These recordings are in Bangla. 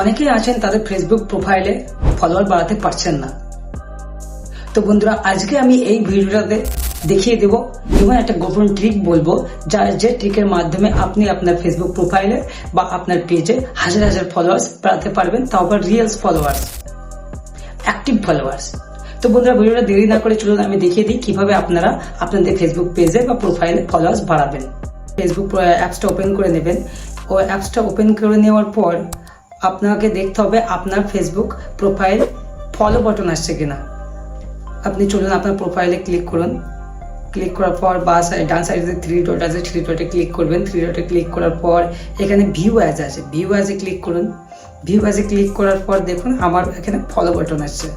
অনেকেই আছেন তাদের ফেসবুক প্রোফাইলে ফলোয়ার বাড়াতে পারছেন না। তো বন্ধুরা, আজকে আমি এই ভিডিওটাতে দেখিয়ে দেব এবং একটা গোপন ট্রিক বলব, যার যে ট্রিকের মাধ্যমে আপনি আপনার ফেসবুক প্রোফাইলে বা আপনার পেজে হাজার হাজার ফলোয়ার্স বাড়াতে পারবেন, তাও আবার রিয়েলস ফলোয়ার্স অ্যাক্টিভ ফলোয়ার্স তো বন্ধুরা, ভিডিওটা দেরি না করে চলুন, আমি দেখিয়ে দিই কীভাবে আপনারা আপনাদের ফেসবুক পেজে বা প্রোফাইলে ফলোয়ার্স বাড়াবেন। ফেসবুক অ্যাপসটা ওপেন করে নেবেন। ও অ্যাপসটা ওপেন করে নেওয়ার পর আপনাকে দেখতে হবে আপনার ফেসবুক প্রোফাইল ফলো বাটন আসছে কিনা। আপনি চলুন আপনার প্রোফাইলে ক্লিক করুন। ক্লিক করার পর বা ডান সাইডে থ্রি ডট আছে থ্রি ডটে ক্লিক করবেন। থ্রি ডটে ক্লিক করার পর এখানে ভিউ অ্যাজ আছে। ভিউ অ্যাজে ক্লিক করুন। ভিউ অ্যাজে ক্লিক করার পর দেখুন আমার এখানে ফলো বাটন আসছে।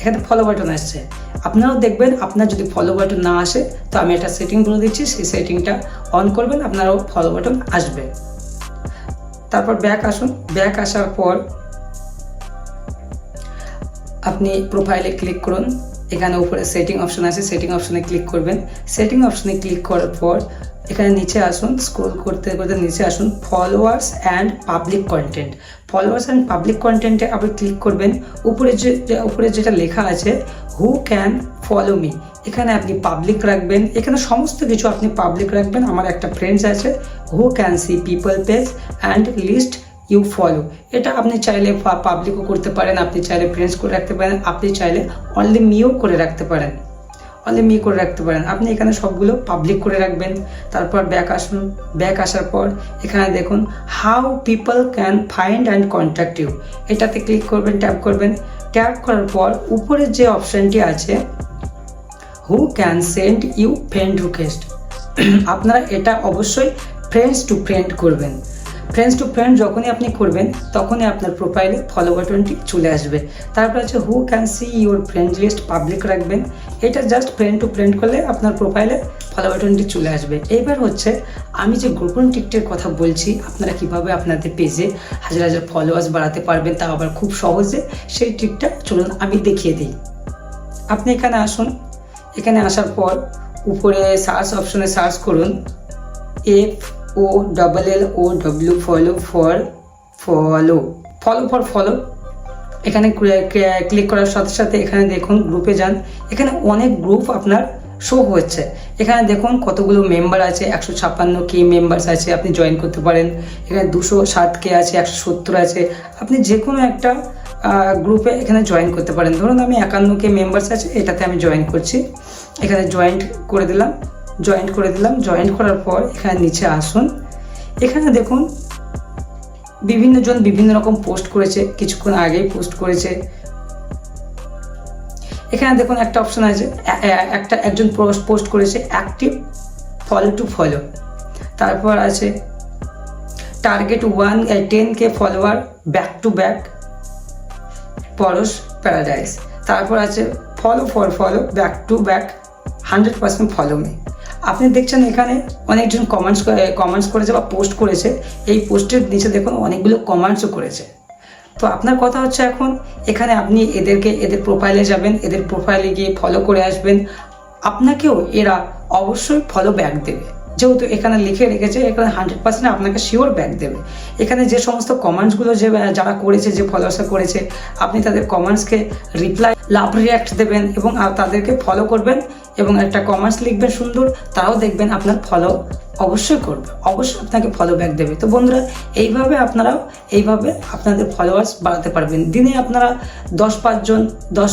এখানে ফলো বাটন আসছে। আপনারাও দেখবেন, আপনার যদি ফলো বাটন না আসে, তো আমি একটা সেটিং বলে দিচ্ছি। সেই সেটিংটা অন করবেন, আপনারও ফলো বাটন আসবে। তারপর ব্যাক আসুন। ব্যাক আসার পর আপনি প্রোফাইলে ক্লিক করুন। এখানে উপরে সেটিং অপশন আছে সেটিং অপশনে ক্লিক করবেন। সেটিং অপশনে ক্লিক করার পর এখানে নিচে আসুন স্ক্রোল করতে করতে নিচে আসুন followers and public content followers and public কন্টেন্টে আপনি ক্লিক করবেন। উপরে যে, উপরে যেটা লেখা আছে হু ক্যান ফলো মি এখানে আপনি পাবলিক রাখবেন। এখানে সমস্ত কিছু আপনি পাবলিক রাখবেন। আমার একটা ফ্রেন্ডস আছে who can see people page and list you follow এটা আপনি চাইলে পাবলিকও করতে পারেন, আপনি চাইলে ফ্রেন্ডস করে রাখতে পারেন, আপনি চাইলে অনলি মিও করে রাখতে পারেন। অনলি মি করে রাখতে পারেন। আপনি এখানে সবগুলো পাবলিক করে রাখবেন। তারপর ব্যাক আসুন। ব্যাক আসার পর এখানে দেখুন how people can find and contact you এটাতে ক্লিক করবেন ট্যাপ করবেন। ট্যাপ করার পর উপরে যে অপশানটি আছে who can send you friend request আপনারা এটা অবশ্যই ফ্রেন্ডস টু ফ্রেন্ড করবেন। ফ্রেন্ডস টু ফ্রেন্ড যখনই আপনি করবেন, তখনই আপনার প্রোফাইলে ফলো বাটনটি চলে আসবে। তারপর আছে who can see your friend list public রাখবেন। এটা জাস্ট ফ্রেন্ড টু ফ্রেন্ড করলে আপনার প্রোফাইলে ফলো বাটনটি চলে আসবে। এইবার হচ্ছে, আমি যে গোপন টিকটের কথা বলছি, আপনারা কীভাবে আপনাদের পেজে হাজার হাজার ফলোয়ার্স বাড়াতে পারবেন তা আবার খুব সহজে সেই ট্রিকটা চলুন আমি দেখিয়ে দিই। আপনি এখানে আসুন। এখানে আসার পর উপরে সার্চ অপশনে সার্চ করুন। F O double L O W follow for follow follow for follow এখানে ক্লিক করার সাথে সাথে এখানে দেখুন গ্রুপে যান। এখানে অনেক গ্রুপ আপনার শো হচ্ছে। এখানে দেখুন কতগুলো মেম্বার আছে, একশো ছাপ্পান্ন কে মেম্বার্স আছে, আপনি জয়েন করতে পারেন। এখানে দুশো ষাট কে আছে, একশো সত্তর আছে। আপনি যে কোনো একটা গ্রুপে এখানে জয়েন করতে পারেন। ধরুন আমি একান্ন কে মেম্বার্স আছে, এটাতে আমি জয়েন করছি। এখানে জয়েন্ট করে দিলাম। জয়েন্ট করে দিলাম। জয়েন্ট করার পর এখানে নিচে আসুন। এখানে দেখুন, বিভিন্ন জন বিভিন্ন রকম পোস্ট করেছে। কিছুক্ষণ আগেই পোস্ট করেছে। এখানে দেখুন একটা অপশন আছে। একটা, একজন পোস্ট করেছে অ্যাক্টিভ ফলো টু ফলো তারপর আছে target one ten K follower back to back Paras paradise তারপর আছে follow for follow back to back hundred percent follow me আপনি দেখছেন এখানে অনেকজন কমেন্টস কমেন্টস করেছে বা পোস্ট করেছে। এই পোস্টের নিচে দেখুন অনেকগুলো কমেন্টসও করেছে। তো আপনার কথা হচ্ছে এখন, এখানে আপনি এদেরকে, এদের প্রোফাইলে যাবেন, এদের প্রোফাইলে গিয়ে ফলো করে আসবেন। আপনাকেও এরা অবশ্যই ফলো ব্যাক দেবে। যেহেতু এখানে লিখে রেখেছে, এখানে হান্ড্রেড পার্সেন্ট আপনাকে শিওর ব্যাক দেবে। এখানে যে সমস্ত কমেন্টসগুলো যে, যারা করেছে, যে ফলোয়ার্সরা করেছে, আপনি তাদের কমেন্টসকে রিপ্লাই লাভ রিয়াক্ট দেবেন এবং তাদেরকে ফলো করবেন এবং একটা কমার্স লিখবেন সুন্দর, তারাও দেখবেন আপনার ফলো অবশ্যই করবে, অবশ্যই আপনাকে ফলো ব্যাক দেবে। তো বন্ধুরা, এইভাবে আপনারাও এইভাবে আপনাদের ফলোয়ার্স বাড়াতে পারবেন। দিনে আপনারা দশ পাঁচজন দশ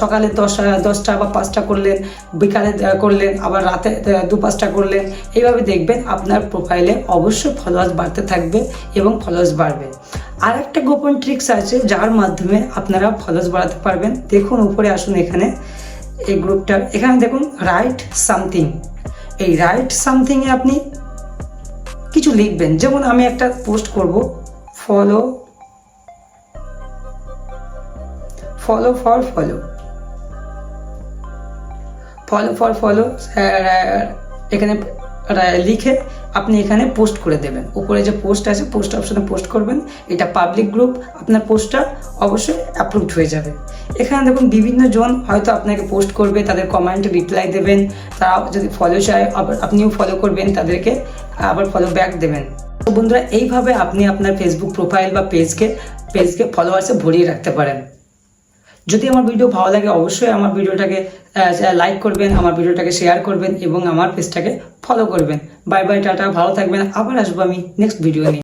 সকালে দশ দশটা বা পাঁচটা করলেন, বিকালে করলেন, আবার রাতে দু, পাঁচটা করলেন, এইভাবে দেখবেন আপনার প্রোফাইলে অবশ্যই ফলোয়ার্স বাড়তে থাকবে এবং ফলোয়ার্স বাড়বে। আর একটা গোপন ট্রিক্স আছে যার মাধ্যমে আপনারা ফলোস বাড়াতে পারবেন। দেখুন, উপরে আসুন এখানে। এই গ্রুপটার, এখানে দেখুন রাইট সামথিং এই রাইট সামথিংয়ে আপনি কিছু লিখবেন। যেমন আমি একটা পোস্ট করব follow follow for follow follow for follow এখানে লিখে আপনি এখানে পোস্ট করে দেবেন। উপরে যে পোস্ট আছে পোস্ট অপশনে পোস্ট করবেন। এটা পাবলিক গ্রুপ আপনার পোস্টটা অবশ্যই অ্যাপ্রুভড হয়ে যাবে। এখানে দেখুন, বিভিন্ন জন হয়তো আপনাকে পোস্ট করবে, তাদের কমেন্ট রিপ্লাই দেবেন। তারা যদি ফলো চায়, আবার আপনিও ফলো করবেন, তাদেরকে আবার ফলো ব্যাক দেবেন। তো বন্ধুরা, এইভাবে আপনি আপনার ফেসবুক প্রোফাইল বা পেজকে পেজকে ফলোয়ার্সে ভরিয়ে রাখতে পারেন। যদি আমার ভিডিও ভালো লাগে, অবশ্যই আমার ভিডিওটাকে লাইক করবেন, আমার ভিডিওটাকে শেয়ার করবেন এবং আমার পেজটাকে ফলো করবেন। বাই বাই টাটা, ভালো থাকবেন। আবার আসব আমি নেক্সট ভিডিও নিয়ে।